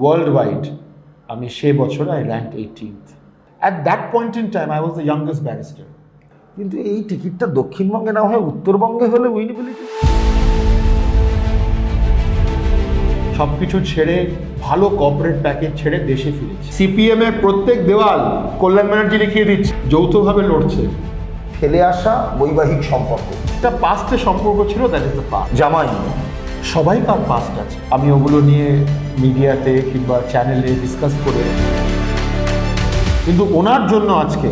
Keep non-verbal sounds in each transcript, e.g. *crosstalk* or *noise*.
World wide আমি সে বছর I rank eighteenth at that point in time I was the youngest barrister কিন্তু এই টিকিটটা দক্ষিণবঙ্গে না হয়, উত্তরবঙ্গে হলে উইনিবিলিটি সব কিছু ছেড়ে ভালো কর্পোরেট প্যাকেজ ছেড়ে দেশে ফিরেছি। সিপিএম এর প্রত্যেক দেওয়াল কল্যাণ ব্যানার্জি লিখিয়ে দিচ্ছে, যৌথভাবে লড়ছে। ফেলে আসা বৈবাহিক সম্পর্ক। একটা পাস্টে সম্পর্ক ছিল দ্যাট ইজ দ্য পাস্ট জামাই। সবাই তার পাস্ট আছে। আমি ওগুলো নিয়ে মিডিয়াতে কিংবা চ্যানেলে ডিসকাস করে কিন্তু ওনার জন্য আজকে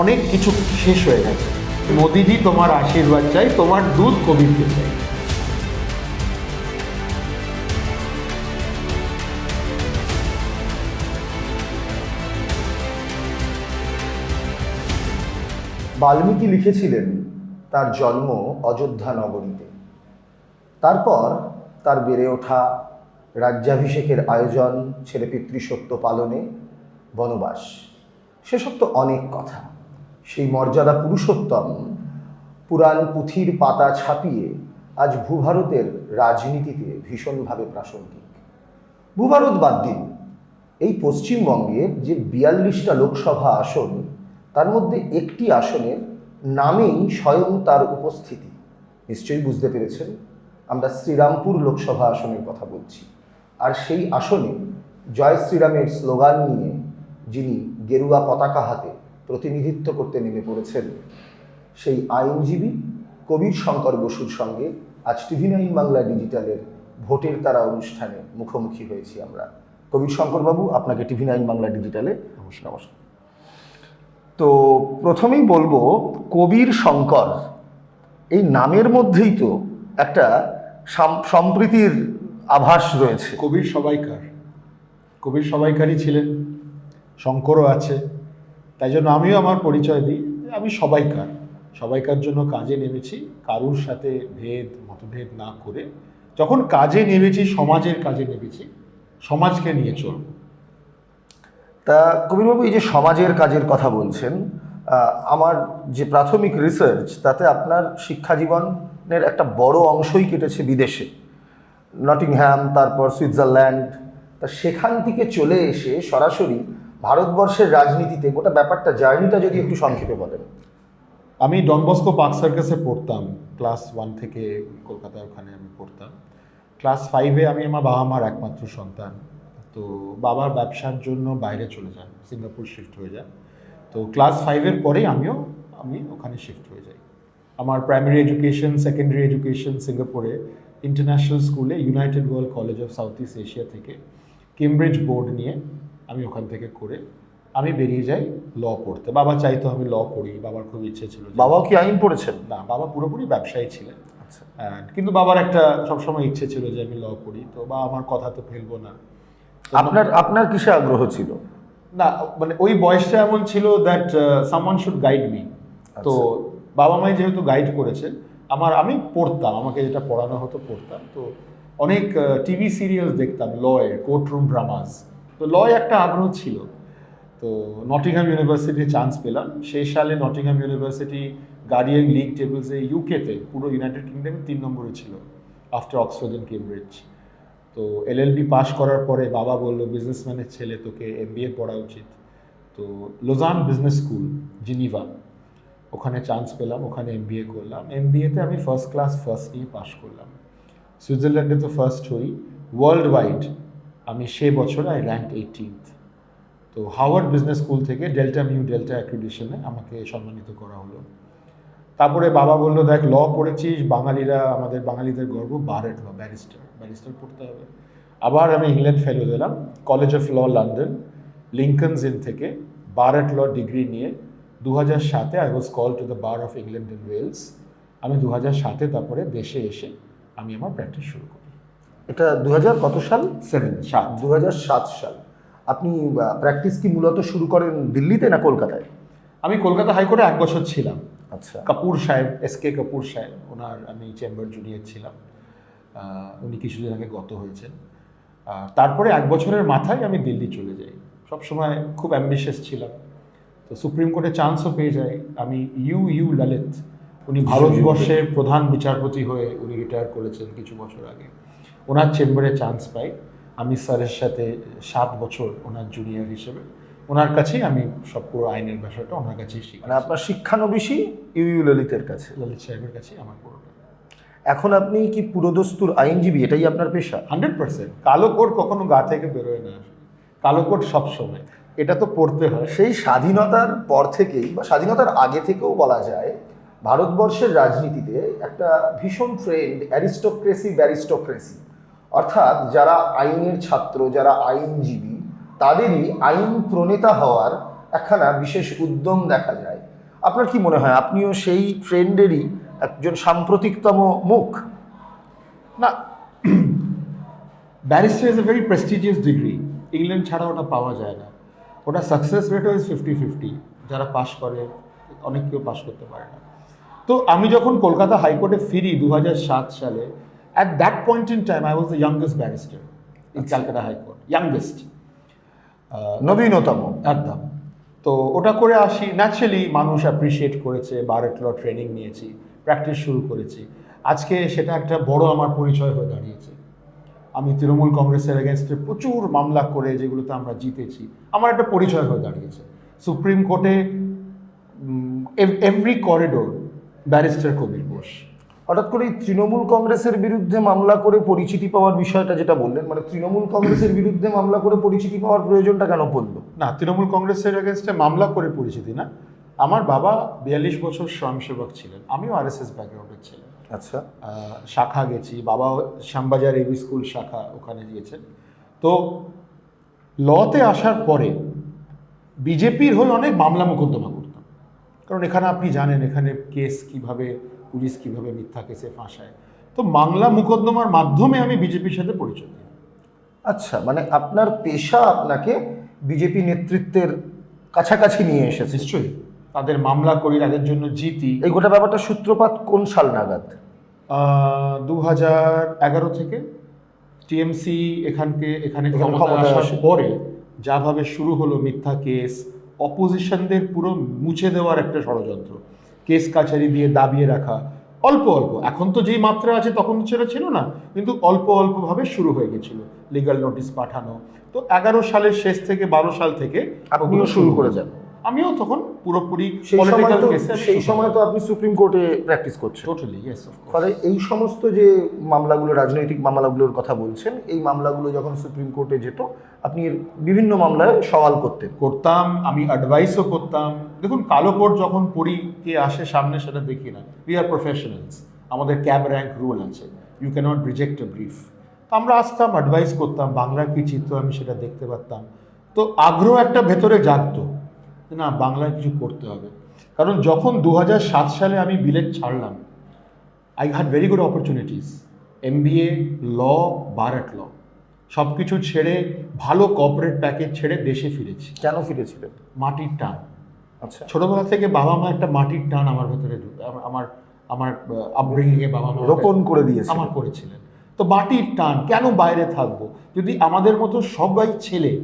অনেক কিছু শেষ হয়ে গেছে। মোদিজি তোমার আশীর্বাদ চাই, তোমার দুধ কবিরকে চাই। বাল্মীকি লিখেছিলেন তার জন্ম অযোধ্যা নগরীতে। তারপর তার বেড়ে ওঠা রাজ্যাভিষেকের আয়োজন, ছেলে পিতৃসত্য পালনে বনবাস। সেসব তো অনেক কথা। সেই মর্যাদা পুরুষোত্তম পুরাণ পুঁথির পাতা ছাপিয়ে আজ ভূভারতের রাজনীতিতে ভীষণভাবে প্রাসঙ্গিক। ভূভারত বাদ দিন। এই পশ্চিমবঙ্গে যে বিয়াল্লিশটা লোকসভা আসন, তার মধ্যে একটি আসনের নামেই স্বয়ং তার উপস্থিতি। নিশ্চয়ই বুঝতে পেরেছেন? আমরা শ্রীরামপুর লোকসভা আসনের কথা বলছি। আর সেই আসনে জয় শ্রীরামের স্লোগান নিয়ে যিনি গেরুয়া পতাকা হাতে প্রতিনিধিত্ব করতে নেমে পড়েছেন সেই আইনজীবী কবির শঙ্কর বসুর সঙ্গে আজ টিভি নাইন বাংলা ডিজিটালের ভোটের তারা অনুষ্ঠানে মুখোমুখি হয়েছি আমরা। কবির শঙ্করবাবু আপনাকে টিভি নাইন বাংলা ডিজিটালে নমস্কার। নমস্কার। তো প্রথমেই বলব কবির শঙ্কর এই নামের মধ্যেই তো একটা সম্প্রীতির আভাস রয়েছে। কবির সবাইকার। কবির সবাইকারই ছিলেন। শঙ্করও আছে। তাই জন্য আমিও আমার পরিচয় দিই। আমি সবাইকার। সবাইকার জন্য কাজে নেমেছি। কারুর সাথে ভেদ মতভেদ না করে যখন কাজে নেমেছি সমাজের কাজে নেমেছি সমাজকে নিয়ে চলব। তা কবিরবাবু এই যে সমাজের কাজের কথা বলছেন আমার যে প্রাথমিক রিসার্চ তাতে আপনার শিক্ষা জীবনের একটা বড় অংশই কেটেছে বিদেশে। নটিংহ্যাম, তারপর সুইজারল্যান্ড তা সেখান থেকে চলে এসে সরাসরি ভারতবর্ষের রাজনীতিতে গোটা ব্যাপারটা, জার্নিটা যদি একটু সংক্ষেপে বলেন। আমি ডনবস্কো পার্ক সার্কাসে পড়তাম। ক্লাস ওয়ান থেকে কলকাতার ওখানে আমি পড়তাম। ক্লাস ফাইভে আমি আমার বাবা মার একমাত্র সন্তান। তো বাবার ব্যবসার জন্য বাইরে চলে যান সিঙ্গাপুর শিফট হয়ে যান তো ক্লাস ফাইভের পরেই আমিও, আমি ওখানে শিফট হয়ে যাই। আমার প্রাইমারি এডুকেশন সেকেন্ডারি এডুকেশন সিঙ্গাপুরে ইন্টারন্যাশনাল স্কুলে United World College of South East Asia থেকে কেমব্রিজ বোর্ড নিয়ে আমি ওখান থেকে করে আমি বেরিয়ে যাই ল পড়তে। বাবা চাইতো আমি ল পড়ি বাবার খুব ইচ্ছে ছিল বাবাও কি আইন পড়েছেন? না বাবা পুরোপুরি ব্যবসায়ী ছিলেন। আচ্ছা। কিন্তু বাবার একটা সবসময় ইচ্ছে ছিল যে আমি ল পড়ি তো বা আমার কথা তো ফেলব না। আপনার আপনার কিসে আগ্রহ ছিল? না মানে ওই বয়সটা এমন ছিল that someone should guide me তো বাবা মাই যেহেতু গাইড করেছে, আমার, আমি পড়তাম, আমাকে যেটা পড়ানো হতো পড়তাম। তো অনেক টিভি সিরিয়াল দেখতাম লয়ের কোর্টরুম ড্রামাস তো লয় একটা আগ্রহ ছিল। তো নটিংহাম ইউনিভার্সিটি চান্স পেলাম। সেই সালে নটিংহাম ইউনিভার্সিটি গার্ডিয়ান লিগ টেবিলসে ইউকেতে পুরো ইউনাইটেড কিংডমে তিন নম্বরে ছিল আফটার অক্সফোর্ড অ্যান্ড কেমব্রিজ তো এলএলবি পাশ করার পরে বাবা বলল বিজনেসম্যানের ছেলে, তোকে এমবিএ পড়া উচিত। তো লোজান বিজনেস স্কুল জিনিভা ওখানে চান্স পেলাম, ওখানে এমবিএ করলাম। এমবিএতে আমি ফার্স্ট ক্লাস ফার্স্ট নিয়ে পাশ করলাম। সুইজারল্যান্ডে তো ফার্স্ট হই। ওয়ার্ল্ড ওয়াইড আমি সে বছর আই র্যাঙ্ক এইটিনথ তো হাওয়ার্ড বিজনেস স্কুল থেকে ডেল্টা মিউ ডেল্টা অ্যাক্রিডিশনে আমাকে সম্মানিত করা হলো। তারপরে বাবা বলল, দেখ ল পড়েছিস, বাঙালিরা, আমাদের বাঙালিদের গর্ব বারেট ল ব্যারিস্টার ব্যারিস্টার পড়তে হবে। আবার আমি ইংল্যান্ড ফেলো দিলাম college of law London Lincoln's Inn থেকে বারেট ল ডিগ্রি নিয়ে দু হাজার সাতে I was call to the bar of England and Wales আমি দু হাজার সাতে তারপরে দেশে এসে আমি আমার প্র্যাকটিস শুরু করি। এটা দু হাজার কত সাল? সেভেন সাত। দু হাজার সাত সাল। আপনি প্র্যাকটিস কি মূলত শুরু করেন দিল্লিতে না কলকাতায়? আমি কলকাতা হাইকোর্টে এক বছর ছিলাম। আচ্ছা। কাপুর সাহেব এস কে কাপুর সাহেব ওনার আমি চেম্বার জুনিয়র ছিলাম। উনি কিছুদিন আগে গত হয়েছেন। তারপরে এক বছরের মাথায় আমি দিল্লি চলে যাই। সবসময় খুব অ্যাম্বিশিয়াস ছিলাম। তো সুপ্রিম কোর্টে চান্সও পেয়ে যায়। আমি ইউ ইউ ললিত উনি ভারতবর্ষের প্রধান বিচারপতি হয়ে উনি রিটায়ার করেছেন কিছু বছর আগে। ওনার চেম্বারে চান্স পাই। আমি স্যারের সাথে সাত বছর ওনার জুনিয়র হিসেবে। ওনার কাছেই আমি সব পুরো আইনের বিষয়টা ওনার কাছেই শিখি মানে আপনার শিক্ষানবিশই ইউ ইউ ললিতের কাছে? ললিত সাহেবের কাছেই আমার পুরোটা। এখন আপনি কি পুরোদস্তুর আইনজীবী? এটাই আপনার পেশা? হান্ড্রেড পার্সেন্ট কালো কোট কখনো গা থেকে বেরোয় না। কালো কোট সবসময় এটা তো পড়তে হয়। সেই স্বাধীনতার পর থেকেই বা স্বাধীনতার আগে থেকেও বলা যায়, ভারতবর্ষের রাজনীতিতে একটা ভীষণ ট্রেন্ড অ্যারিস্টোক্রেসি ব্যারিস্টোক্রেসি অর্থাৎ যারা আইনের ছাত্র, যারা আইনজীবী, তাদেরই আইন প্রণেতা হওয়ার একখানা বিশেষ উদ্যম দেখা যায়। আপনার কি মনে হয়, আপনিও সেই ট্রেন্ডেরই একজন সাম্প্রতিকতম মুখ? না barrister is a very prestigious degree England ছাড়া ওটা পাওয়া যায় না। ওটা success rate is fifty fifty যারা পাশ করে অনেক কেউ পাশ করতে পারে না। তো আমি যখন কলকাতা হাইকোর্টে ফিরি দু হাজার সাত সালে at that point in time I was the youngest barrister in Calcutta high court youngest নবীনতম। একদম। তো ওটা করে আসি ন্যাচারালি মানুষ অ্যাপ্রিসিয়েট করেছে বারেট ল ট্রেনিং নিয়েছি প্র্যাকটিস শুরু করেছি। আজকে সেটা একটা বড় আমার পরিচয় হয়ে দাঁড়িয়েছে। আমি তৃণমূল কংগ্রেসের এগেনস্টে প্রচুর মামলা করে যেগুলোতে আমরা জিতেছি। আমার একটা পরিচয় হয়ে দাঁড়িয়েছে। সুপ্রিম কোর্টে every corridor barrister Kabir Bose হঠাৎ করে এই তৃণমূল কংগ্রেসের বিরুদ্ধে মামলা করে পরিচিতি পাওয়ার বিষয়টা যেটা বললেন মানে তৃণমূল কংগ্রেসের বিরুদ্ধে মামলা করে পরিচিতি পাওয়ার প্রয়োজনটা কেন পড়ল? না তৃণমূল কংগ্রেসের এগেনস্টে মামলা করে পরিচিতি না। আমার বাবা বিয়াল্লিশ বছর স্বয়ংসেবক ছিলেন। আমিও আর এস এস ব্যাকগ্রাউন্ডের ছিলেন আচ্ছা। শাখা গেছি। বাবা শ্যামবাজার এবি স্কুল শাখা ওখানে গিয়েছেন। তো লতে আসার পরে বিজেপির হয়ে অনেক মামলা মোকদ্দমা করতাম। কারণ এখানে আপনি জানেন এখানে কেস কীভাবে পুলিশ কীভাবে মিথ্যা কেসে ফাঁসায়। তো মামলা মোকদ্দমার মাধ্যমে আমি বিজেপির সাথে পরিচয় দিই আচ্ছা মানে আপনার পেশা আপনাকে বিজেপি নেতৃত্বের কাছাকাছি নিয়ে এসেছে। নিশ্চয়ই। তাদের মামলা করি তাদের জন্য জিতি। এই গোটা ব্যাপারটা সূত্রপাত কোন সাল নাগাদ? দু হাজার এগারো থেকে টিএমসি এখানকে এখানে। পরে যাভাবে শুরু হলো মিথ্যা কেস অপোজিশনদের পুরো মুছে দেওয়ার একটা ষড়যন্ত্র। কেস কাছারি দিয়ে দাবিয়ে রাখা অল্প অল্প। এখন তো যেই মাত্রা আছে তখন সেটা ছিল না কিন্তু অল্প অল্পভাবে শুরু হয়ে গেছিল লিগাল নোটিশ পাঠানো। তো এগারো সালের শেষ থেকে বারো সাল থেকে শুরু করে যান। আমিও তখন পুরোপুরি সেই সময় পলিটিক্যাল তো কেসে সেই সময় তো আপনি সুপ্রিম কোর্টে প্র্যাকটিস করছেন। টোটালি ইয়েস ফলে এই সমস্ত যে মামলাগুলো রাজনৈতিক মামলাগুলোর কথা বলছেন এই মামলাগুলো যখন সুপ্রিম কোর্টে যেত আপনি বিভিন্ন মামলায় সওয়াল করতেন। করতাম আমি অ্যাডভাইসও করতাম। দেখুন কালো কোর্ট যখন পড়ি কে আসে সামনে সেটা দেখি না। উই আর প্রফেশনালস আমাদের ক্যাব র্যাঙ্ক রুল আছে। You can't reject a brief তো আমরা আসতাম অ্যাডভাইস করতাম। বাংলার কি চিত্র আমি সেটা দেখতে পারতাম। তো আগ্রহ একটা ভেতরে জাগতো। না বাংলায় কিছু করতে হবে। কারণ যখন দু হাজার সাত সালে আমি বিলেট ছাড়লাম I had very good opportunities M B A law bar at law সব কিছু ছেড়ে ভালো কর্পোরেট প্যাকেজ ছেড়ে দেশে ফিরেছি। কেন ফিরেছিলেন মাটির টান। আচ্ছা। ছোটবেলা থেকে বাবা মা একটা মাটির টান আমার ভেতরে আমার আমার আপব্রিঙ্গিংয়ে বাবা মা রোপণ করে দিয়েছে আমার করেছিলেন। তো মাটির টান কেন বাইরে থাকব? যদি আমাদের মতো সবাই ছেলে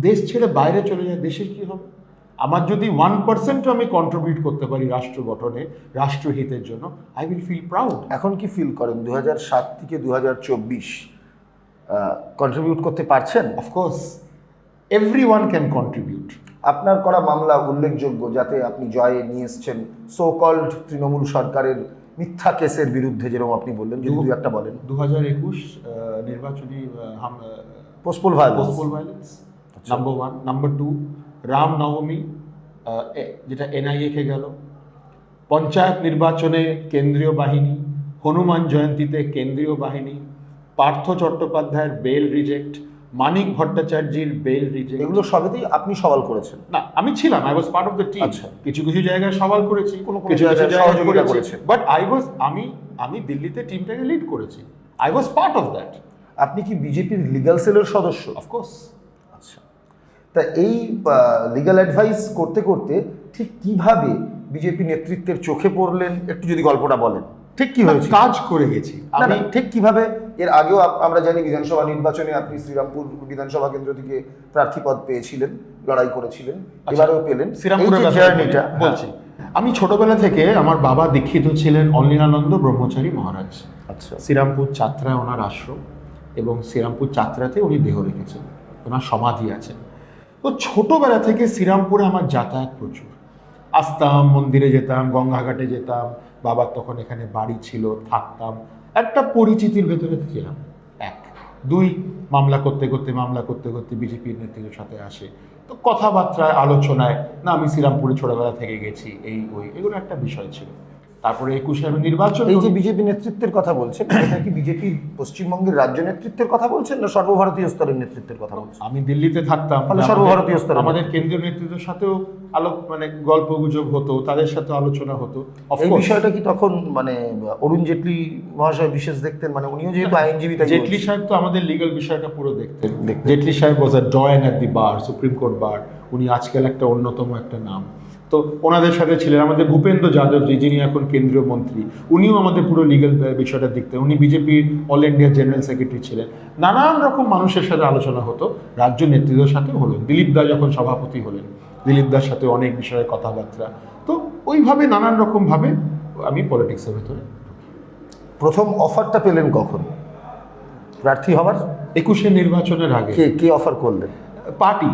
দেশ ছেড়ে বাইরে চলে যায় দেশের কী হবে? আমার যদি ওয়ান পার্সেন্টও আমি কন্ট্রিবিউট করতে পারি রাষ্ট্র গঠনে রাষ্ট্রহিতের জন্য আই উইল ফিল প্রাউড এখন কি ফিল করেন? দু সাত থেকে দু হাজার চব্বিশ কন্ট্রিবিউট করতে পারছেন? Of course every one can contribute আপনার করা মামলা উল্লেখযোগ্য যাতে আপনি জয়ে নিয়ে এসছেন। সো কল্ড তৃণমূল সরকারের মিথ্যা কেসের বিরুদ্ধে যেরকম আপনি বললেন যদি দু একটা বলেন। দু হাজার একুশ নির্বাচনী post poll violence post poll violence number one number two Ram নবমী আহ, এ- যেটা এনআইএ গেল। পঞ্চায়েত নির্বাচনে কেন্দ্রীয় বাহিনী হনুমান জয়ন্তীতে কেন্দ্রীয় বাহিনী পার্থ চট্টোপাধ্যায়ের বেল রিজেক্ট মানিক ভট্টাচার্যের বেল রিজেক্ট। এগুলো সবেতেই আপনি সওয়াল করেছেন। না আমি ছিলাম I was part of the team. কিছু কিছু জায়গায় সওয়াল করেছি কোনো কোনো কিছু সহযোগিতা করেছি। বাট আই ওয়াজ আমি আমি দিল্লিতে টিমটাকে লিড করেছি। I was part of that আপনি কি বিজেপির লিগ্যাল সেলের সদস্য? অফকোর্স তা এই লিগ্যাল অ্যাডভাইস করতে করতে ঠিক কীভাবে বিজেপি নেতৃত্বের চোখে পড়লেন? একটু যদি গল্পটা বলেন। ঠিক কি হয়েছে? কাজ করে গেছি। আমি ঠিক কীভাবে? এর আগেও আমরা জানি বিধানসভা নির্বাচনে আপনি শ্রীরামপুর বিধানসভা কেন্দ্র থেকে প্রার্থীপদ পেয়েছিলেন লড়াই করেছিলেন এবারেও পেলেন। শ্রীরামপুরের জার্নিটা বলছি আমি ছোটবেলা থেকে আমার বাবা দীক্ষিত ছিলেন অলিনানন্দ ব্রহ্মচারী মহারাজ। আচ্ছা। শ্রীরামপুর চাত্রায় ওনার আশ্রম এবং শ্রীরামপুর চাত্রাতে উনি দেহ রেখেছেন। ওনার সমাধি আছে। তো ছোটবেলা থেকে শ্রীরামপুরে আমার যাতায়াত প্রচুর। আসতাম, মন্দিরে যেতাম, গঙ্গাঘাটে যেতাম, বাবার তখন এখানে বাড়ি ছিল, থাকতাম। একটা পরিচিতির ভেতরে ছিলাম, এক। দুই, মামলা করতে করতে, মামলা করতে করতে বিজেপির নেতৃত্বের সাথে আসে। তো কথাবার্তায়, আলোচনায়, না, আমি শ্রীরামপুরে ছোটবেলা থেকে গেছি, এই, ওই, এগুলো একটা বিষয় ছিল। তারপরে একুশে আমি নির্বাচন এই যে বিজেপি নেতৃত্বের কথা বলছেন এটা কি বিজেপি পশ্চিমবঙ্গের রাজ্য নেতৃত্বের কথা বলছেন না সর্বভারতীয় স্তরের নেতৃত্বের কথা বলছেন? আমি দিল্লিতে থাকতাম। আমাদের- সর্বভারতীয় স্তরে আমাদের কেন্দ্রীয় নেতৃত্বের সাথেও আলো মানে গল্প গুজব হতো তাদের সাথে আলোচনা হতো। এই বিষয়টা কি তখন মানে অরুণ জেটলি মহাশয় বিশেষ দেখতেন? মানে উনিও যেহেতু আইনজীবী তাই জেটলি সাহেব তো আমাদের লিগাল বিষয়টা পুরো দেখতেন। জেটলি সাহেব was a join at the bar supreme court bar উনি আজকাল একটা অন্যতম একটা নাম। তো ওনাদের সাথে ছিলেন আমাদের ভূপেন্দ্র যাদব জি যিনি এখন কেন্দ্রীয় মন্ত্রী। উনিও আমাদের পুরো লিগাল বিষয়টা দেখতেন উনি বিজেপির অল ইন্ডিয়া জেনারেল সেক্রেটারি ছিলেন। নানান রকম মানুষের সাথে আলোচনা হতো রাজ্য নেতৃত্বের সাথে হলো দিলীপ দা যখন সভাপতি হলেন দিলীপ দার সাথে অনেক বিষয়ে কথাবার্তা। তো ওইভাবে নানান রকমভাবে আমি পলিটিক্সের ভেতরে প্রথম অফারটা পেলেন কখন? প্রার্থী হবার? একুশে নির্বাচনের আগে। কে কে অফার করলেন? পার্টি।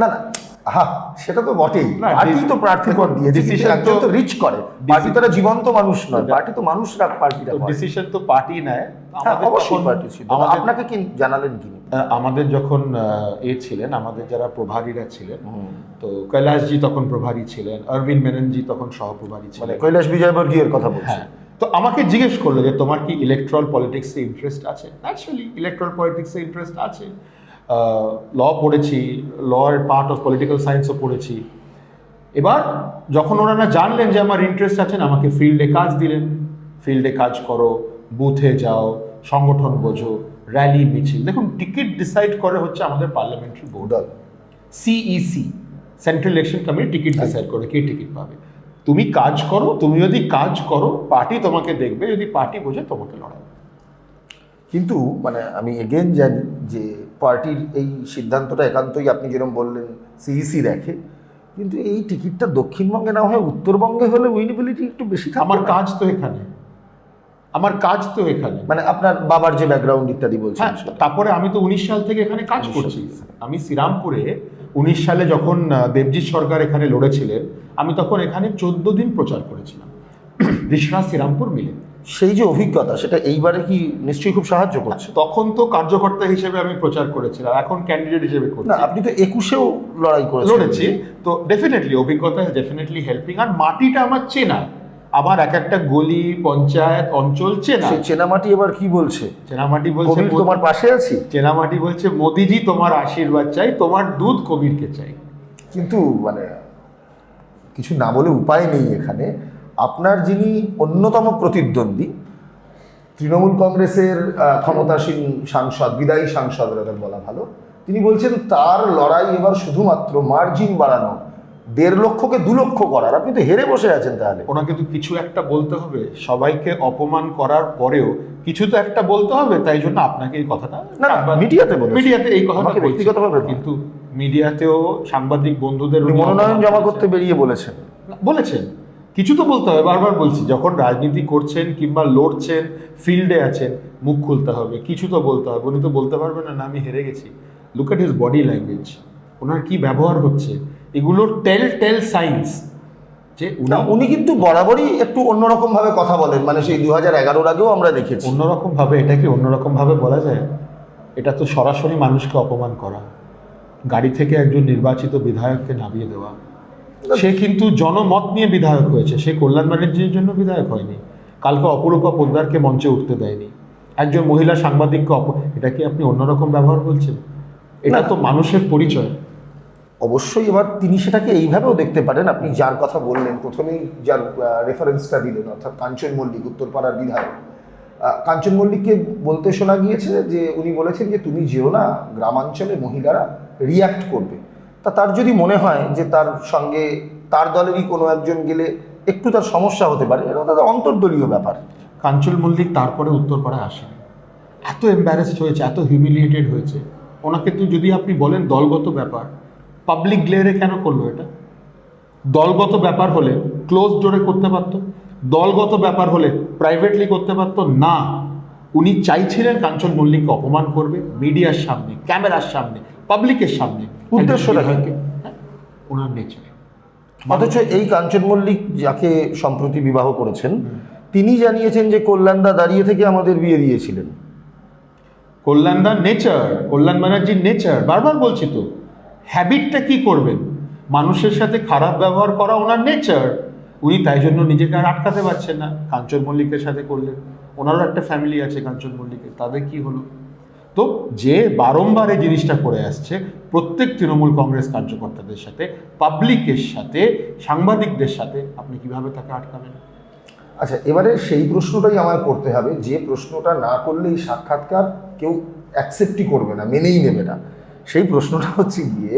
না না হ্যাঁ সেটা তো বটেই। পার্টি তো প্রার্থী কর decision একজন তো- রিচ করে। পার্টি জীবন্ত মানুষ নয় পার্টি তো পার্টিটা করে। ডিসিশন তো পার্টি নেয়। হ্যাঁ, আমাদের অবশ্যই তখন- পার্টি ছিল। আপনাকে কি জানালেন কি? আমাদের যখন এ ছিলেন আমাদের যারা প্রভারীরা ছিলেন তো কৈলাসজি তখন প্রভারী ছিলেন অরবিন্দ মেননজি তখন সহপ্রভারী মানে ছিলেন কৈলাস বিজয়বর্গীয়ের কথা বলছি। হ্যাঁ তো আমাকে জিজ্ঞেস করল যে তোমার কি ইলেকট্রাল পলিটিক্সে ইন্টারেস্ট আছে? অ্যাকচুয়ালি ইলেকট্রাল পলিটিক্সে ইন্টারেস্ট আছে। ল পড়েছি ল এর পার্ট অফ পলিটিক্যাল সায়েন্সও পড়েছি। এবার যখন ওনারা জানলেন যে আমার ইন্টারেস্ট আছেন আমাকে ফিল্ডে কাজ দিলেন। ফিল্ডে কাজ করো বুথে যাও সংগঠন বোঝো র্যালি মিছিল। দেখুন টিকিট ডিসাইড করে হচ্ছে আমাদের parliamentary board CEC central election committee ticket decide করে কে টিকিট পাবে। তুমি কাজ করো তুমি যদি কাজ করো পার্টি তোমাকে দেখবে যদি পার্টি বোঝে তোমাকে লড়াবে। কিন্তু মানে আমি এগেন জানি যে পার্টির এই সিদ্ধান্তটা একান্তই আপনি যেরকম বললেন সিইসি দেখে। কিন্তু এই টিকিটটা দক্ষিণবঙ্গে না হয়ে উত্তরবঙ্গে হলে উইনেবিলিটি একটু বেশি আমার কাজ তো এখানে। আমার কাজ তো এখানে। মানে আপনার বাবার যে ব্যাকগ্রাউন্ড ইত্যাদি বলছেন হ্যাঁ তারপরে আমি তো উনিশ সাল থেকে এখানে কাজ 19 করছি। আমি শ্রীরামপুরে উনিশ সালে যখন দেবজিৎ সরকার এখানে লড়েছিলেন আমি তখন এখানে চোদ্দ দিন প্রচার করেছিলাম। *clears throat* ঋষরা শ্রীরামপুর মিলে। সেই যে অভিজ্ঞতা সেটা এইবারে কি নিশ্চয়ই খুব সাহায্য করছে? তখন তো কার্যকর্তা হিসেবে আমি প্রচার করেছিলাম এখন ক্যান্ডিডেট হিসেবে না আপনি তো একুশেও লড়াই করেছেন। লড়েছি তো ডেফিনেটলি অভিজ্ঞতা ডেফিনেটলি হেল্পিং আর মাটিটা আমার চেনা। আমার এক একটা গলি পঞ্চায়েত অঞ্চল চেনা। সেই চেনামাটি এবার কি বলছে? চেনামাটি বলছে তোমার পাশে আছি? চেনামাটি বলছে মোদিজি তোমার আশীর্বাদ চাই তোমার দুধ কবিরকে চাই। কিন্তু মানে কিছু না বলে উপায় নেই এখানে। আপনার যিনি অন্যতম প্রতিদ্বন্দ্বী তৃণমূল কংগ্রেসের ক্ষমতাসীন সাংসদ বিদায়ী সাংসদ তাদের বলা ভালো তিনি বলছেন তার লড়াই এবার শুধুমাত্র মার্জিন বাড়ানো দেড় লক্ষকে দু লক্ষ করার আপনি তো হেরে বসে আছেন তাহলে। ওনাকে তো কিছু একটা বলতে হবে সবাইকে অপমান করার পরেও কিছু তো একটা বলতে হবে তাই জন্য আপনাকে এই কথাটা না, মিডিয়াতে। মিডিয়াতে এই কথাটা। ব্যক্তিগতভাবে কিন্তু মিডিয়াতেও সাংবাদিক বন্ধুদের মনোনয়ন জমা করতে বেরিয়ে বলেছেন। বলেছেন। কিছু তো বলতে হবে বারবার বলছি যখন রাজনীতি করছেন কিংবা লড়ছেন ফিল্ডে আছেন মুখ খুলতে হবে কিছু তো বলতে হবে উনি তো বলতে পারবেন না না আমি হেরে গেছি। Look at his body language ওনার কি ব্যবহার হচ্ছে এগুলোর টেল টেল সাইন্স যে উনি কিন্তু বরাবরই একটু অন্যরকম ভাবে কথা বলেন মানে সেই দু হাজার এগারোর আগেও আমরা দেখেছি। অন্যরকম ভাবে এটা কি অন্যরকম ভাবে বলা যায়? এটা তো সরাসরি মানুষকে অপমান করা গাড়ি থেকে একজন নির্বাচিত বিধায়ককে নামিয়ে দেওয়া। সে কিন্তু জনমত নিয়ে বিধায়ক হয়েছে। সে কল্যাণ ব্যানার্জির জন্য বিধায়ক হয়নি। কালকে অপরূপা পোদ্দারকে মঞ্চে উঠতে দেয়নি। একজন মহিলা সাংবাদিককে অপ এটা কি আপনি অন্যরকম ব্যবহার বলছেন? এটা তো মানুষের পরিচয়। অবশ্যই এবার তিনি সেটাকে এইভাবেও দেখতে পারেন। আপনি যার কথা বললেন প্রথমেই যার রেফারেন্সটা দিলেন অর্থাৎ কাঞ্চন মল্লিক উত্তরপাড়ার বিধায়ক। কাঞ্চন মল্লিককে বলতে শোনা গিয়েছে যে উনি বলেছেন যে তুমি যেও না গ্রামাঞ্চলে মহিলারা রিয়াক্ট করবে। তা তার যদি মনে হয় যে তার সঙ্গে তার দলেরই কোনো একজন গেলে একটু তার সমস্যা হতে পারে, এটা তাদের অন্তর্দলীয় ব্যাপার। কাঞ্চল মল্লিক তারপরে উত্তর উত্তরপাড়ায় আসেনি। এত এম্বারেসড হয়েছে, এত হিউমিলিয়েটেড হয়েছে। ওনাকে তো যদি আপনি বলেন দলগত ব্যাপার পাবলিক গ্লেয়ারে কেন করল এটা? দলগত ব্যাপার হলে ক্লোজ ডোরে করতে পারতো, দলগত ব্যাপার হলে প্রাইভেটলি করতে পারতো, না। উনি চাইছিলেন কাঞ্চন মল্লিককে অপমান করবে মিডিয়ার সামনে, ক্যামেরার সামনে পাবলিকের সামনে। উদ্দেশ্যটা কি? হ্যাঁ, ওনার নেচার অথচ এই কাঞ্চন মল্লিক যাকে সম্প্রতি বিবাহ করেছেন তিনি জানিয়েছেন যে কল্যাণদা দাঁড়িয়ে থেকে আমাদের বিয়ে দিয়েছিলেন। কল্যাণদার নেচার কল্যাণ ব্যানার্জির নেচার বারবার বলছি তো হ্যাবিটটা কি করবেন? মানুষের সাথে খারাপ ব্যবহার করা ওনার নেচার উনি তাই জন্য নিজেকে আর আটকাতে পারছেন না। কাঞ্চন মল্লিকের সাথে করলেন। ওনারও একটা ফ্যামিলি আছে কাঞ্চন মল্লিকের। তাদের কি হলো? তো যে বারংবার এই জিনিসটা করে আসছে, প্রত্যেক তৃণমূল কংগ্রেস কার্যকর্তাদের সাথে পাবলিকের সাথে, সাংবাদিকদের সাথে, আপনি কীভাবে তাকে আটকাবেন? আচ্ছা এবারে সেই প্রশ্নটাই আমার করতে হবে, যে প্রশ্নটা না করলে এই সাক্ষাৎকার কেউ অ্যাকসেপ্টই করবে না, মেনেই নেবে না। সেই প্রশ্নটা হচ্ছে গিয়ে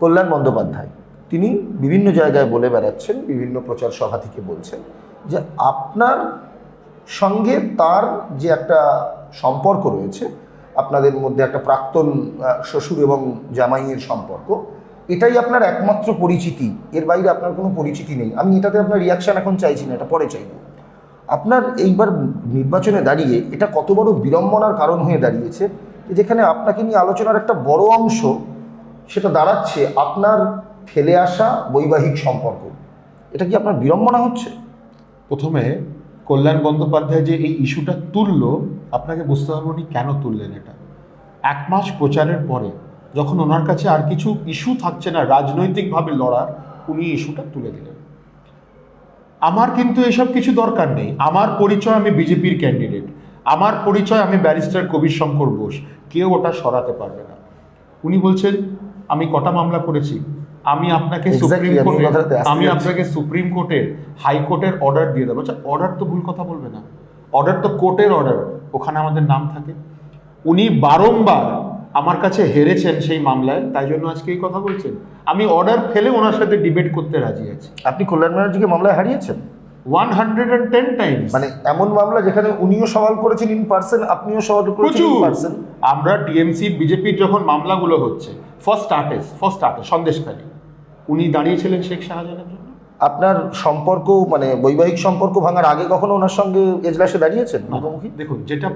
কল্যাণ বন্দ্যোপাধ্যায়। তিনি বিভিন্ন জায়গায় বলে বেড়াচ্ছেন, বিভিন্ন প্রচার সভা থেকে বলছেন যে আপনার সঙ্গে তার যে একটা সম্পর্ক রয়েছে আপনাদের মধ্যে একটা প্রাক্তন শ্বশুর এবং জামাইয়ের সম্পর্ক। এটাই আপনার একমাত্র পরিচিতি। এর বাইরে আপনার কোনো পরিচিতি নেই। আমি এটাতে আপনার রিয়াকশন এখন চাইছি না, এটা পরে চাইব। আপনার এইবার নির্বাচনে দাঁড়িয়ে এটা কত বড় বিড়ম্বনার কারণ হয়ে দাঁড়িয়েছে যেখানে আপনাকে নিয়ে আলোচনার একটা বড় অংশ সেটা দাঁড়াচ্ছে আপনার ফেলে আসা বৈবাহিক সম্পর্ক। এটা কি আপনার বিড়ম্বনা হচ্ছে? প্রথমে কল্যাণ বন্দ্যোপাধ্যায় যে এই ইস্যুটা তুললো আপনাকে বুঝতে হবে উনি কেন তুললেন এটা। এক মাস প্রচারের পরে যখন ওনার কাছে আর কিছু ইস্যু থাকছে না রাজনৈতিকভাবে লড়ার উনি ইস্যুটা তুলে দিলেন। আমার কিন্তু এসব কিছু দরকার নেই। আমার পরিচয় আমি বিজেপির ক্যান্ডিডেট আমার পরিচয় আমি ব্যারিস্টার কবির শঙ্কর বোস। কেউ ওটা সরাতে পারবে না। উনি বলছেন আমি কটা মামলা করেছি? আমি আপনাকে সুপ্রিম কোর্টে আমি আপনাকে সুপ্রিম কোর্টের হাইকোর্টের অর্ডার দিয়ে দেবো। আচ্ছা অর্ডার তো ভুল কথা বলবে না। অর্ডার তো কোর্টের অর্ডার ওখানে আমাদের নাম থাকে। উনি বারংবার আমার কাছে হেরেছেন সেই মামলায় তাই জন্য আজকে এই কথা বলছেন। আমি অর্ডার ফেলে ওনার সাথে ডিবেট করতে রাজি আছি। আপনি কল্যাণ ব্যানার্জিকে মামলায় হারিয়েছেন? One hundred and ten times মানে এমন মামলা যেখানে উনিও সওয়াল করেছেন ইন পার্সন আপনিও সওয়াল করেছেন ইন পার্সন আমরা টিএমসি বিজেপির যখন মামলাগুলো হচ্ছে first artist first artist Sandeshkhali. উনি দাঁড়িয়েছিলেন শেখ শাহজাহানের জন্য। আপনার সম্পর্ক মানে বৈবাহিক সম্পর্ক ভাঙার আগে কখনো ওনার সঙ্গে এজলাসে দাঁড়িয়েছেন মুখোমুখি? দেখুন যেটা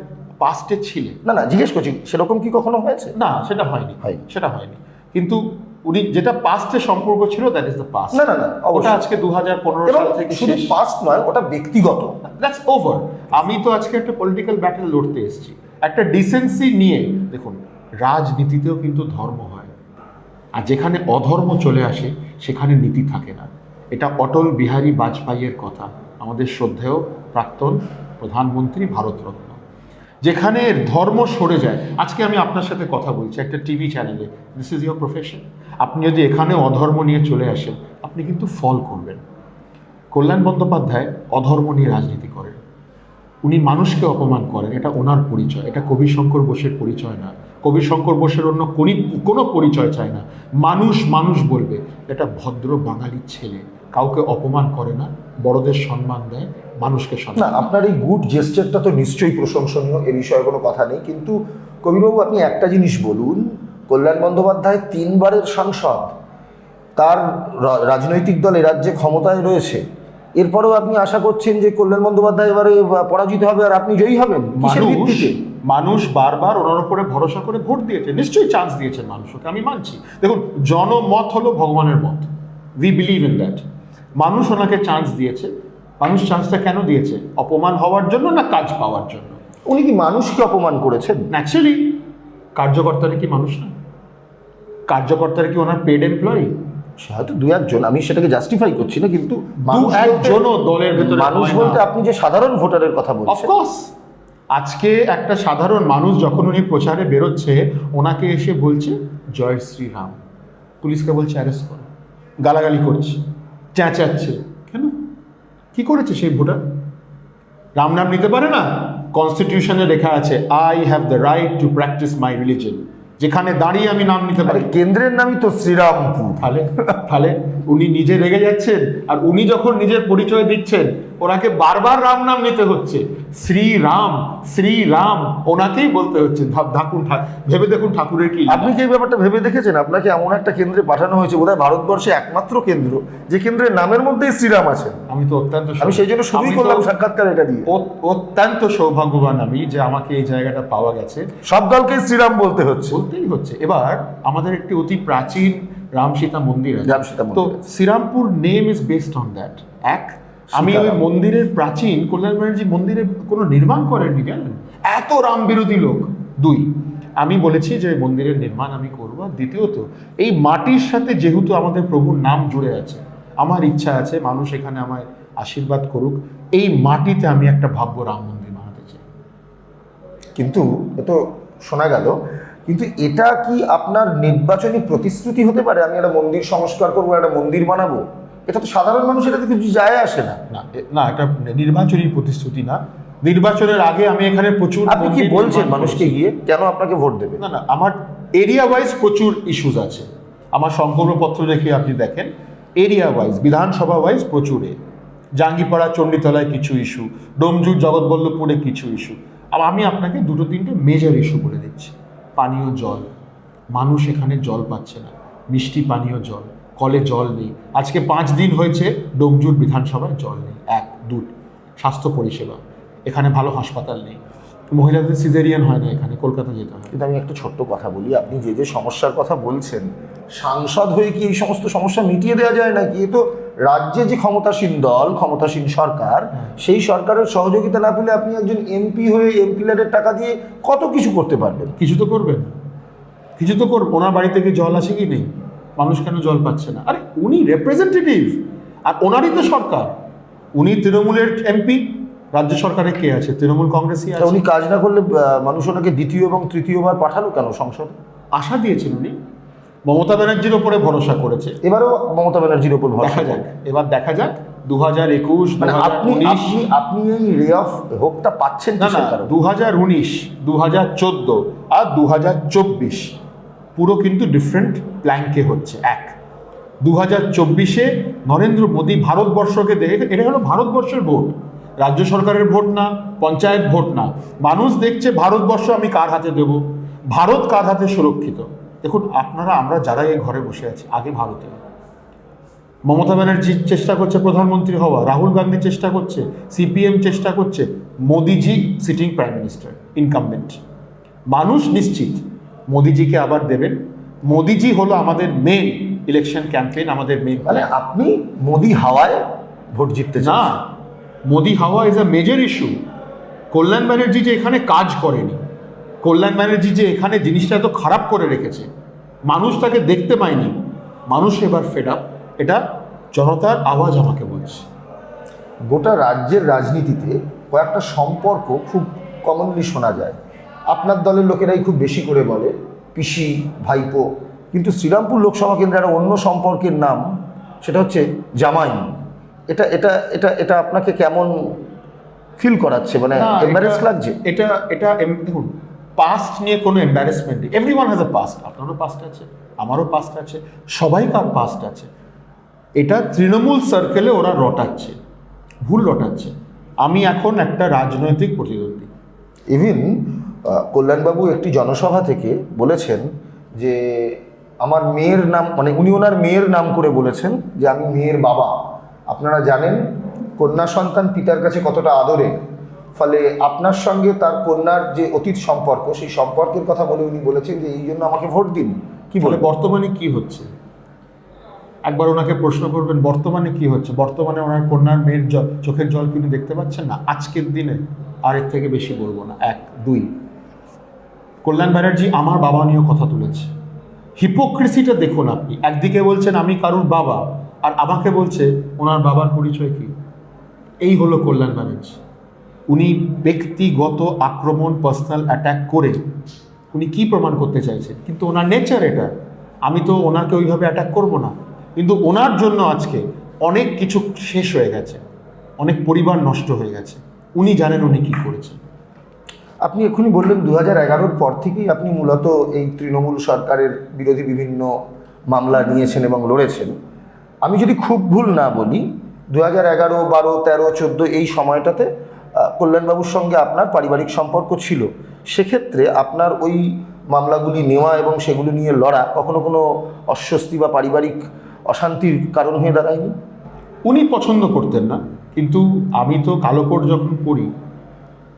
পাস্টে ছিলে না না জিজ্ঞেস করছি সেরকম কি কখনো হয়েছে? না সেটা হয়নি হয়নি। সেটা হয়নি। কিন্তু উনি যেটা পাস্টে সম্পর্ক ছিল দ্যাট ইজ দ্য পাস্ট না, না, না, ওটা আজকে দু হাজার পনেরো সাল থেকে শুধু পাস্ট নয় ওটা ব্যক্তিগত। দ্যাটস ওভার আমি তো আজকে একটা পলিটিক্যাল ব্যাটেল লড়তে এসেছি। একটা ডিসেন্সি নিয়ে দেখুন রাজনীতিতেও কিন্তু ধর্ম হয়। আর যেখানে অধর্ম চলে আসে সেখানে নীতি থাকে না। এটা অটল বিহারী বাজপেয়ীর কথা, আমাদের শ্রদ্ধেয় প্রাক্তন প্রধানমন্ত্রী ভারতরত্ন। যেখানে ধর্ম সরে যায়। আজকে আমি আপনার সাথে কথা বলছি একটা টিভি চ্যানেলে। দিস ইজ ইয়োর প্রফেশন আপনি যদি এখানে অধর্ম নিয়ে চলে আসেন, আপনি কিন্তু ফল করবেন। কল্যাণ বন্দ্যোপাধ্যায় অধর্ম নিয়ে রাজনীতি করেন। উনি মানুষকে অপমান করেন এটা ওনার পরিচয় এটা কবি শঙ্কর বোসের পরিচয় না। কবি শঙ্কর বোসের অন্য কোনি কোনো পরিচয় চায় না। মানুষ মানুষ বলবে এটা ভদ্র বাঙালির ছেলে কাউকে অপমান করে না বড়দের সম্মান দেয় মানুষকে সম্মান আপনার এই গুড জেস্টারটা তো নিশ্চয়ই প্রশংসনীয় এ বিষয়ে কোনো কথা নেই কিন্তু কবিবাবু আপনি একটা জিনিস বলুন কল্যাণ বন্দ্যোপাধ্যায় তিনবারের সাংসদ তার রাজনৈতিক দল এ রাজ্যে ক্ষমতায় রয়েছে এরপরেও আপনি আশা করছেন যে কল্যাণ বন্দ্যোপাধ্যায় এবারে পরাজিত হবে আর আপনি জয়ী হবেন? কিসের মানুষ ভিত্তিতে? মানুষ বারবার ওনার উপরে ভরসা করে ভোট দিয়েছে। নিশ্চয়ই চান্স দিয়েছেন মানুষকে আমি মানছি। দেখুন জনমত হলো ভগবানের মত। উই বিলিভ ইন দ্যাট মানুষ ওনাকে চান্স দিয়েছে। মানুষ চান্সটা কেন দিয়েছে? অপমান হওয়ার জন্য না কাজ পাওয়ার জন্য? উনি কি মানুষকে অপমান করেছেন? ন্যাচারালি কার্যকর্তারা কি মানুষ না? কার্যকর্তারা কি ওনার পেড এমপ্লয়ি সে হয়তো দু একজন আমি সেটাকে জাস্টিফাই করছি না কিন্তু মানুষ একজনও দলের ভেতরে মানুষ বলতে আপনি যে সাধারণ ভোটারের কথা বলছেন। অফকোর্স আজকে একটা সাধারণ মানুষ যখন উনি প্রচারে বেরোচ্ছে ওনাকে এসে বলছে জয় শ্রীরাম। পুলিশকে বলছে অ্যারেস্ট করো। গালাগালি করছে চেঁচাচ্ছে। কেন? কি করেছে সেই ভোটার? রাম নাম নিতে পারে না? কনস্টিটিউশনে লেখা আছে I have the right to practise my religion যেখানে দাঁড়িয়ে আমি নাম নিতে পারি। কেন্দ্রের নামই তো শ্রীরামপুর। তাহলে তাহলে উনি নিজে রেগে যাচ্ছেন আর উনি যখন নিজের পরিচয় দিচ্ছেন ওনাকে বারবার রাম নাম নিতে হচ্ছে। শ্রীরাম শ্রীরাম ওনাকেই বলতে হচ্ছে। ঠা- ভেবে দেখুন ঠাকুরের কি আপনি কি ব্যাপারটা ভেবে দেখেছেন? আপনাকে এমন একটা কেন্দ্রে পাঠানো হয়েছে বোধহয় ভারতবর্ষে একমাত্র কেন্দ্র যে কেন্দ্রের নামের মধ্যেই শ্রীরাম আছেন। আমি তো অত্যন্ত আমি সেই জন্য শুরুই করলাম সাক্ষাৎকার এটা দিয়ে। অত্যন্ত সৌভাগ্যবান আমি যে আমাকে এই জায়গাটা পাওয়া গেছে। সব দলকেই শ্রীরাম বলতে হচ্ছে। বলতেই হচ্ছে। এবার আমাদের একটি অতি প্রাচীন রাম সীতা মন্দির আছে। তো Serampore name is based on that এক আমি ওই মন্দিরের প্রাচীন কল্যাণ ব্যানার্জি মন্দিরে কোনো নির্মাণ করেননি জানেন এত রাম বিরোধী লোক। দুই আমি বলেছি যে মন্দিরের নির্মাণ আমি করব। দ্বিতীয়ত এই মাটির সাথে যেহেতু আমাদের প্রভুর নাম জুড়ে আছে আমার ইচ্ছা আছে মানুষ এখানে আমায় আশীর্বাদ করুক। এই মাটিতে আমি একটা ভাব্য রাম মন্দির বানাতে চাই। কিন্তু এ তো শোনা গেল কিন্তু এটা কি আপনার নির্বাচনী প্রতিশ্রুতি হতে পারে? আমি একটা মন্দির সংস্কার করব একটা মন্দির বানাবো? এটা তো সাধারণ মানুষ এটাতে কিছু যায় আসে না। না না এটা নির্বাচনী প্রতিশ্রুতি না। নির্বাচনের আগে আমি এখানে প্রচুর আপনি কি বলছেন মানুষকে গিয়ে কেন আপনাকে ভোট দেবে? না না আমার এরিয়া ওয়াইজ প্রচুর ইস্যুস আছে। আমার সংকল্পপত্র দেখে আপনি দেখেন এরিয়া ওয়াইজ বিধানসভা ওয়াইজ প্রচুর জাঙ্গিপাড়া চণ্ডীতলায় কিছু ইস্যু ডোমজুর জগৎবল্লভপুরে কিছু ইস্যু আর আমি আপনাকে দুটো তিনটে মেজর ইস্যু বলে দিচ্ছি। পানীয় জল মানুষ এখানে জল পাচ্ছে না। মিষ্টি পানীয় জল। কলে জল নেই। আজকে পাঁচ দিন হয়েছে ডোমজুর বিধানসভায় জল নেই। এক দুট স্বাস্থ্য পরিষেবা। এখানে ভালো হাসপাতাল নেই। মহিলাদের সিজেরিয়ান হয় না এখানে কলকাতা যেতে হয়। কিন্তু আমি একটা ছোট্ট কথা বলি আপনি যে যে সমস্যার কথা বলছেন সাংসদ হয়ে কি এই সমস্ত সমস্যা মিটিয়ে দেওয়া যায় নাকি? এ তো রাজ্যে যে ক্ষমতাসীন দল ক্ষমতাসীন সরকার সেই সরকারের সহযোগিতা না পেলে আপনি একজন এমপি হয়ে এমপি ল্যাডের টাকা দিয়ে কত কিছু করতে পারবেন? কিছু তো করবেন। কিছু তো করব। ওনার বাড়ি থেকে জল আছে কি নেই? মানুষ কেন জল পাচ্ছে না? আরে উনি রিপ্রেজেন্টেটিভ আর ওনারই তো সরকার। উনি তৃণমূলের এমপি রাজ্য সরকারে কে আছে? তৃণমূল কংগ্রেসই আছে। উনি কাজ না করলে মানুষ ওনাকে দ্বিতীয় এবং তৃতীয়বার পাঠালো কেন সংসদ? আশা দিয়েছেন উনি। মমতা ব্যানার্জির ওপরে ভরসা করেছে। এবারও মমতা ব্যানার্জির ওপর ভরসা দেখা যাক। এবার দেখা যাক। দু হাজার একুশ মানে আপনি আপনি এই রে অফ হোপটা পাচ্ছেন না দু হাজার উনিশ দু হাজার চোদ্দ আর দু হাজার চব্বিশ। পুরো কিন্তু ডিফারেন্ট প্ল্যাঙ্কে হচ্ছে, এক। দু হাজার চব্বিশে নরেন্দ্র মোদী ভারতবর্ষকে দেখে, এটা হলো ভারতবর্ষের ভোট। রাজ্য সরকারের ভোট না, পঞ্চায়েত ভোট না। মানুষ দেখছে ভারতবর্ষ আমি কার হাতে দেব? ভারত কার হাতে সুরক্ষিত? দেখুন, আপনারা, আমরা যারা এই ঘরে বসে আছি, আগে ভারতে। মমতা ব্যানার্জি চেষ্টা করছে প্রধানমন্ত্রী হওয়া, রাহুল গান্ধী চেষ্টা করছে, সিপিএম চেষ্টা করছে, মোদিজি সিটিং প্রাইম মিনিস্টার ইনকামবেন্ট মানুষ নিশ্চিত মোদিজিকে আবার দেবেন। মোদিজি হলো আমাদের মেন ইলেকশন ক্যাম্পেইন আমাদের মেন মানে আপনি মোদি হাওয়ায় ভোট জিততে না মোদি হাওয়া is a major issue Kalyan Banerjee যে এখানে কাজ করেনি কল্যাণ ব্যানার্জি যে এখানে জিনিসটা এত খারাপ করে রেখেছে মানুষ তাকে দেখতে পায়নি। মানুষ এবার ফেড আপ এটা জনতার আওয়াজ আমাকে বলছে। গোটা রাজ্যের রাজনীতিতে কয়েকটা সম্পর্ক খুব কমনলি শোনা যায়। আপনার দলের লোকেরাই খুব বেশি করে বলে পিসি ভাইপো। কিন্তু শ্রীরামপুর লোকসভা কেন্দ্রে একটা অন্য সম্পর্কের নাম সেটা হচ্ছে জামাই। এটা এটা এটা এটা আপনাকে কেমন ফিল করাচ্ছে? মানে এম্বারেস লাগছে? এটা এটা দেখুন পাস্ট নিয়ে কোনো এম্বারেসমেন্ট নেই। Every one has a past আপনারও পাস্ট আছে আমারও পাস্ট আছে সবাইকার পাস্ট আছে। এটা তৃণমূল সার্কেলে ওরা রটাচ্ছে ভুল রটাচ্ছে। আমি এখন একটা রাজনৈতিক প্রতিদ্বন্দ্বী। ইভিন কল্যাণবাবু একটি জনসভা থেকে বলেছেন যে আমার মেয়ের নাম মানে উনি ওনার মেয়ের নাম করে বলেছেন যে আমি মেয়ের বাবা। আপনারা জানেন কন্যা সন্তান পিতার কাছে কতটা আদরে। ফলে আপনার সঙ্গে তার কন্যার যে অতীত সম্পর্ক সেই সম্পর্কের কথা বলে উনি বলেছেন যে এই জন্য আমাকে ভোট দিন। কি বলে বর্তমানে কি হচ্ছে? একবার ওনাকে প্রশ্ন করবেন বর্তমানে কি হচ্ছে? বর্তমানে ওনার কন্যার মেয়ের জল চোখের জল কি উনি দেখতে পাচ্ছেন না? আজকের দিনে আর এর থেকে বেশি বলব না। এক দুই। কল্যাণ ব্যানার্জি আমার বাবা নিয়েও কথা তুলেছে। হিপোক্রেসিটা দেখুন আপনি। একদিকে বলছেন, আমি কারুর বাবা। আর আমাকে বলছে, ওনার বাবার পরিচয় কি? এই হলো কল্যাণ ব্যানার্জি। উনি ব্যক্তিগত আক্রমণ পার্সোনাল অ্যাটাক করে উনি কি প্রমাণ করতে চাইছেন? কিন্তু ওনার নেচার এটা। আমি তো ওনাকে ওইভাবে অ্যাটাক করব না। কিন্তু ওনার জন্য আজকে অনেক কিছু শেষ হয়ে গেছে। অনেক পরিবার নষ্ট হয়ে গেছে। উনি জানেন উনি কি করেছেন। আপনি এক্ষুনি বললেন দু হাজার এগারোর পর থেকেই আপনি মূলত এই তৃণমূল সরকারের বিরোধী বিভিন্ন মামলা নিয়েছেন এবং লড়েছেন। আমি যদি খুব ভুল না বলি দু হাজার এগারো, বারো, তেরো, চোদ্দ এই সময়টাতে কল্যাণবাবুর সঙ্গে আপনার পারিবারিক সম্পর্ক ছিল। সেক্ষেত্রে আপনার ওই মামলাগুলি নেওয়া এবং সেগুলি নিয়ে লড়া কখনো কোনো অস্বস্তি বা পারিবারিক অশান্তির কারণ হয়ে দাঁড়ায়নি? উনি পছন্দ করতেন না, কিন্তু আমি তো কালো কোট যখন পরি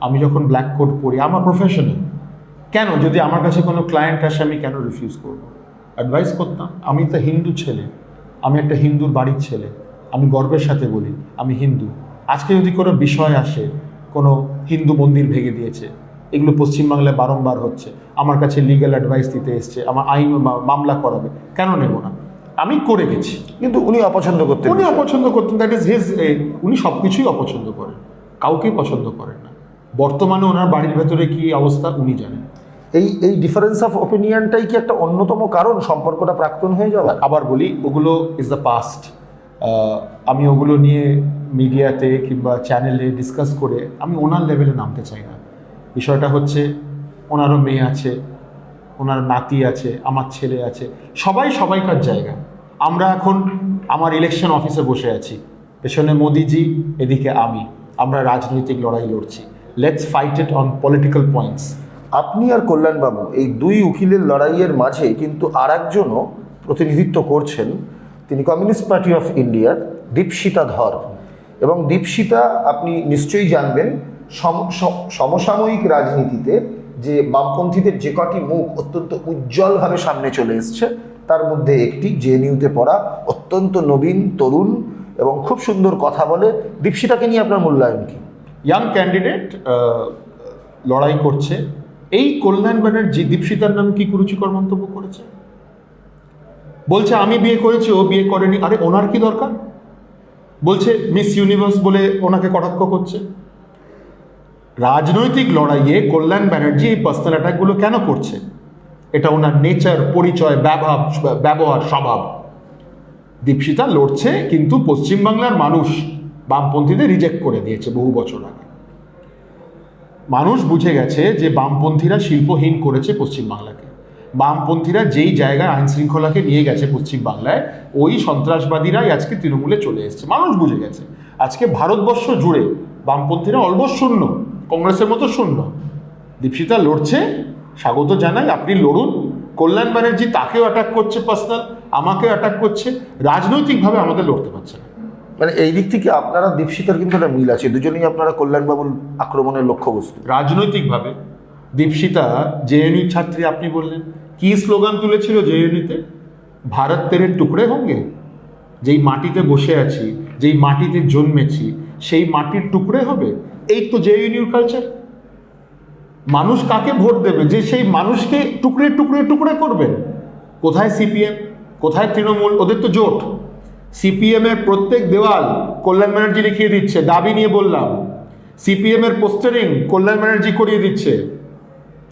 আমি যখন ব্ল্যাক কোট পড়ি আমার প্রফেশনাল কেন? যদি আমার কাছে কোনো ক্লায়েন্ট আসে আমি কেন রিফিউজ করব? অ্যাডভাইস করতাম। আমি তো হিন্দু ছেলে। আমি একটা হিন্দুর বাড়ির ছেলে। আমি গর্বের সাথে বলি আমি হিন্দু। আজকে যদি কোনো বিষয় আসে কোনো হিন্দু মন্দির ভেঙে দিয়েছে এগুলো পশ্চিমবাংলায় বারংবার হচ্ছে আমার কাছে লিগ্যাল অ্যাডভাইস দিতে এসছে আমার আইন মামলা করাবে কেন নেব না? আমি করে গেছি। কিন্তু উনি অপছন্দ করতেন উনি অপছন্দ করতেন দ্যাট ইজ হিজ উনি সব কিছুই অপছন্দ করেন। কাউকেই পছন্দ করেন না। বর্তমানে ওনার বাড়ির ভেতরে কি অবস্থা উনি জানেন। এই এই ডিফারেন্স অফ ওপিনিয়নটাই কি একটা অন্যতম কারণ? সম্পর্কটা প্রাক্তন হয়ে যাওয়ার? আবার বলি ওগুলো ইজ দ্য পাস্ট আমি ওগুলো নিয়ে মিডিয়াতে কিংবা চ্যানেলে ডিসকাস করে আমি ওনার লেভেলে নামতে চাই না। বিষয়টা হচ্ছে ওনারও মেয়ে আছে ওনার নাতি আছে আমার ছেলে আছে সবাই সবাইকার জায়গা। আমরা এখন আমার ইলেকশন অফিসে বসে আছি। পেছনে মোদিজি এদিকে আমি। আমরা রাজনৈতিক লড়াই লড়ছি। Let's fight it on political points আপনি আর কল্যাণবাবু, এই দুই উকিলের লড়াইয়ের মাঝে কিন্তু আর একজনও প্রতিনিধিত্ব করছেন। তিনি কমিউনিস্ট পার্টি অফ ইন্ডিয়ার দীপশিতা ধর। এবং দীপশিতা, আপনি নিশ্চয়ই জানবেন, সম- সমসাময়িক রাজনীতিতে যে বামপন্থীদের যে কটি মুখ অত্যন্ত উজ্জ্বলভাবে সামনে চলে এসছে, তার মধ্যে একটি জেএনইউতে পড়া অত্যন্ত নবীন, তরুণ এবং খুব সুন্দর কথা বলে দীপশিতাকে নিয়ে আপনার মূল্যায়ন কি? ইয়াং ক্যান্ডিডেট লড়াই করছে। এই কল্যাণ ব্যানার্জি দীপশিতার নাম কি কুরুচিকর মন্তব্য করেছে? বলছে, আমি বিয়ে করেছি, ও বিয়ে করেনি। আরে, ওনার কি দরকার? বলছে, মিস ইউনিভার্স বলে ওনাকে কটাক্ষ করছে। রাজনৈতিক লড়াইয়ে কল্যাণ ব্যানার্জি এই পার্সোনাল অ্যাটাকগুলো কেন করছে? এটা ওনার নেচার পরিচয়, ব্যবহার ব্যবহার, স্বভাব। দীপশিতা লড়ছে, কিন্তু পশ্চিমবাংলার মানুষ বামপন্থীদের রিজেক্ট করে দিয়েছে বহু বছর আগে। মানুষ বুঝে গেছে যে বামপন্থীরা শিল্পহীন করেছে পশ্চিমবাংলাকে বামপন্থীরা যেই জায়গায় আইন শৃঙ্খলাকে নিয়ে গেছে পশ্চিমবাংলায় ওই সন্ত্রাসবাদীরাই আজকে তৃণমূলে চলে এসেছে। মানুষ বুঝে গেছে। আজকে ভারতবর্ষ জুড়ে বামপন্থীরা অলমোস্ট শূন্য, কংগ্রেসের মতো শূন্য। দীপশিতা লড়ছে, স্বাগত জানাই, আপনি লড়ুন। কল্যাণ ব্যানার্জি তাকেও অ্যাটাক করছে পার্সোনাল আমাকেও অ্যাটাক করছে। রাজনৈতিকভাবে আমাদের লড়তে পারছে না। মানে এই দিক থেকে আপনারা দীপশিতার কিন্তু একটা মিল আছে, দুজনেই আপনারা কল্যাণবাবুর আক্রমণের লক্ষ্যবস্তু। রাজনৈতিকভাবে দীপশিতা জেএনইউ ছাত্রী আপনি বললেন, কি স্লোগান তুলেছিল জেএনইউতে? ভারত তেরে টুকরে হোঙ্গে, যেই মাটিতে বসে আছি, যেই মাটিতে জন্মেছি, সেই মাটির টুকরে হবে। এই তো জেএনইউর কালচার মানুষ কাকে ভোট দেবে? যে সেই মানুষকে টুকরে টুকরে টুকরে করবেন। কোথায় সিপিএম? কোথায় তৃণমূল? ওদের তো জোট। সিপিএম এর প্রত্যেক দেওয়াল কল্যাণ ব্যানার্জি লিখিয়ে দিচ্ছে দাবি নিয়ে বললাম। সিপিএম এর পোস্টারিং কল্যাণ ব্যানার্জি করিয়ে দিচ্ছে।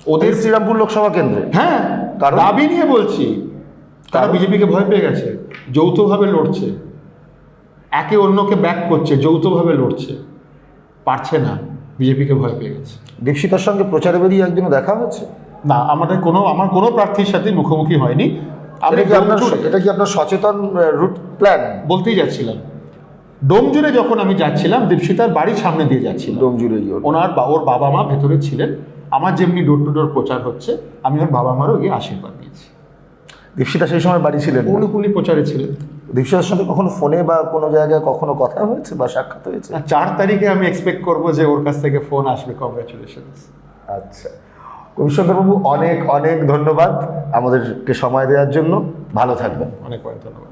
ওদের শ্রীরামপুর লোকসভা কেন্দ্রে? হ্যাঁ? দাবি নিয়ে বলছি। তারা? বিজেপিকে ভয় পেয়ে গেছে যৌথভাবে লড়ছে। একে অন্যকে ব্যাক করছে যৌথভাবে লড়ছে। পারছে না বিজেপিকে ভয় পেয়ে গেছে। দীপশিতার সঙ্গে প্রচারে বেরিয়ে একদিনও দেখা হয়েছে না আমাদের কোনো আমার কোনো প্রার্থীর সাথে মুখোমুখি হয়নি। আমি এটা কি আপনার ডোমজুড়ে- এটা কি আপনার সচেতন রুট প্ল্যান বলতেই যাচ্ছিলাম। ডোমজুড়ে যখন আমি যাচ্ছিলাম দীপশিতার বাড়ির সামনে দিয়ে যাচ্ছিলাম। ডোম জুড়ে গিয়ে ওনার বা- ওর বাবা মা ভেতরে ছিলেন। আমার যেমনি ডোর টু ডোর প্রচার হচ্ছে আমি ওর বাবা মারও গিয়ে আশীর্বাদ দিয়েছি দীপশিতা সেই সময় বাড়ি ছিলেন উনি প্রচারে ছিলেন। দীপশিতার সঙ্গে কখনো ফোনে বা কোনো জায়গায় কখনো কথা হয়েছে বা সাক্ষাৎ হয়েছে? চার তারিখে আমি এক্সপেক্ট করব যে ওর কাছ থেকে ফোন আসবে কংগ্রাচুলেশন আচ্ছা। কবিশঙ্করবাবু অনেক অনেক ধন্যবাদ আমাদেরকে সময় দেওয়ার জন্য। ভালো থাকবেন। অনেক অনেক ধন্যবাদ।